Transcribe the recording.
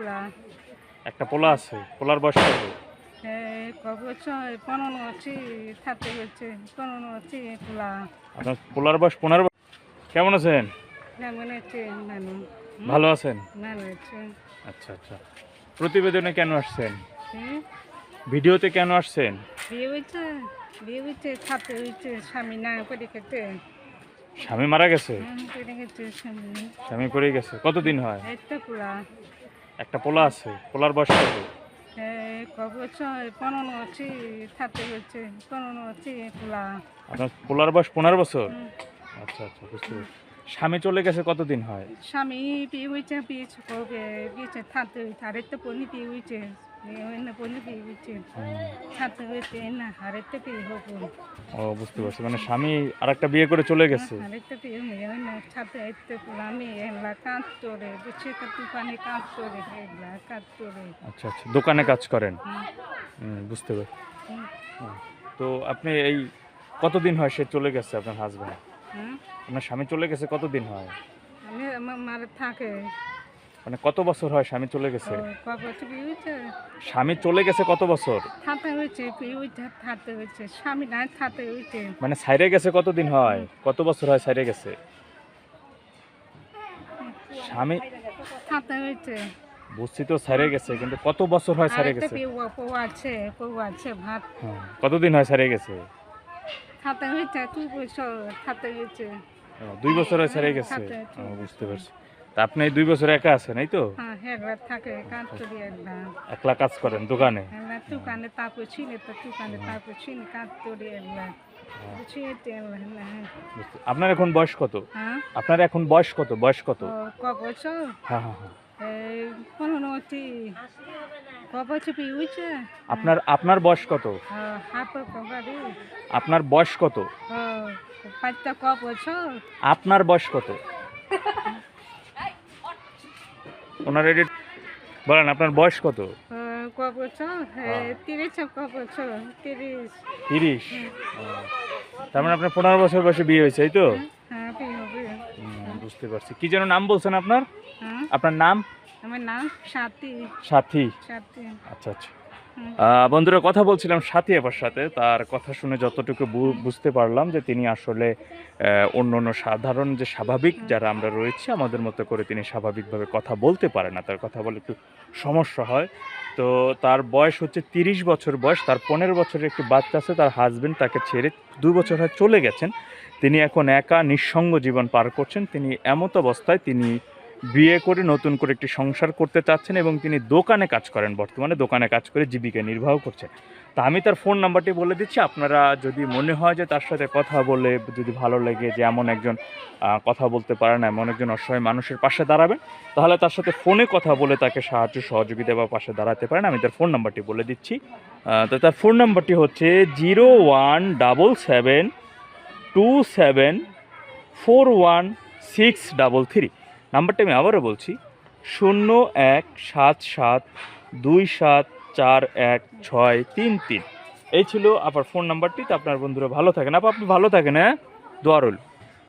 পোলা। একটা পোলা আছে পোলার বয়স কত? আপনার পোলার বয়স পনেরো কেমন আছেন? ভালো আছেন? আচ্ছা আচ্ছা। প্রতিবেদনে কেন আসছেন? ভিডিওতে কেন আসছেন? স্বামী মারা গেছে? স্বামী পড়ে গেছে। কতদিন হয়? একটা পোলা আছে পোলার বয়স কত? আপনার পোলার বয়স পনেরো বছর? আচ্ছা আচ্ছা বুঝতে পারছি। স্বামী চলে গেছে কতদিন হয়? স্বামী বিয়ে হয়েছে বিয়ে কবে বিয়েছে থাকতে হয়েছে আরেকটা পনি বিয়ে হয়েছে। ও বুঝতে পারছি। মানে স্বামী আরেকটা বিয়ে করে চলে গেছে। করে আচ্ছা আচ্ছা দোকানে কাজ করেন? বুঝতে পারছি। তো আপনি এই কতদিন হয় সে চলে গেছে আপনার হাজব্যান্ড। আপনার স্বামী চলে গেছে কতদিন হয়? আমি আমার মার থাকে। মানে কত বছর হয় স্বামী চলে গেছে? স্বামী চলে গেছে কত বছর? স্বামী নাই মানে সাইরে গেছে কতদিন হয়? কত বছর হয় সাইরে গেছে? স্বামী বুঝছি তো সাইরে গেছে কিন্তু কত বছর হয় সাইরে গেছে? বিয়ে আছে বউ আছে ভাত। হ্যাঁ, কতদিন হয় সাইরে গেছে? দুই বছর হয় সাইরে গেছে? বুঝতে পারছি। আপনি দুই বছর একা আছেন এই তো? হ্যাঁ একলা কাজ করেন দোকানে? দোকানে তারপর ছিনে তো দোকানে তারপর কাজ একলা তেল বুঝতে- আপনার এখন বয়স কত? হ্যাঁ? আপনার এখন বয়স কত? বয়স কত? হ্যাঁ হ্যাঁ হ্যাঁ। আপনার আপনার বয়স কত? আপনার বয়স কত? আপনার বয়স কত? ওনার এডিট বলেন আপনার বয়স কত? হ্যাঁ। তিরিশ তিরিশ। তার মানে আপনার পনেরো বছর বয়সে বিয়ে হয়েছে এই তো? হ্যাঁ বুঝতে পারছি। কি যেন নাম বলছেন আপনার? হ্যাঁ। আপনার নাম? আমার নাম সাথী। সাথী। সাথী। আচ্ছা আচ্ছা। বন্ধুরা, কথা বলছিলাম সাথী আপার সাথে। তার কথা শুনে যতটুকু বুঝতে পারলাম যে তিনি আসলে অন্য অন্য সাধারণ যে স্বাভাবিক যারা আমরা রয়েছি, আমাদের মতো করে তিনি স্বাভাবিকভাবে কথা বলতে পারে না। তার কথা বলে একটু সমস্যা হয়। তো তার বয়স হচ্ছে তিরিশ বছর বয়স, তার পনেরো বছরের একটি বাচ্চা আছে, তার হাজবেন্ড তাকে ছেড়ে দু বছর হয় চলে গেছেন। তিনি এখন একা, নিঃসঙ্গ জীবন পার করছেন। তিনি এমত অবস্থায় তিনি বিয়ে করে নতুন করে একটি সংসার করতে চাচ্ছেন এবং তিনি দোকানে কাজ করেন বর্তমানে, দোকানে কাজ করে জীবিকা নির্বাহ করছেন। তা আমি তার ফোন নাম্বারটি বলে দিচ্ছি, আপনারা যদি মনে হয় যে তার সাথে কথা বলে যদি ভালো লাগে যে এমন একজন কথা বলতে পারে না এমন একজন অসহায় মানুষের পাশে দাঁড়াবেন, তাহলে তার সাথে ফোনে কথা বলে তাকে সাহায্য, সহযোগিতা বা পাশে দাঁড়াতে পারেন। আমি তার ফোন নাম্বারটি বলে দিচ্ছি। তো তার ফোন নাম্বারটি হচ্ছে zero one double seven two seven four one six double three নাম্বারটা আমি আবারও বলছি, শূন্য এক সাত সাত দুই সাত চার এক ছয় তিন তিন। এই ছিল আপনার ফোন নাম্বারটি, তো আপনার বন্ধুরা ভালো থাকেন। আপা, আপনি ভালো থাকেন হ্যাঁ? দোয়ারুল।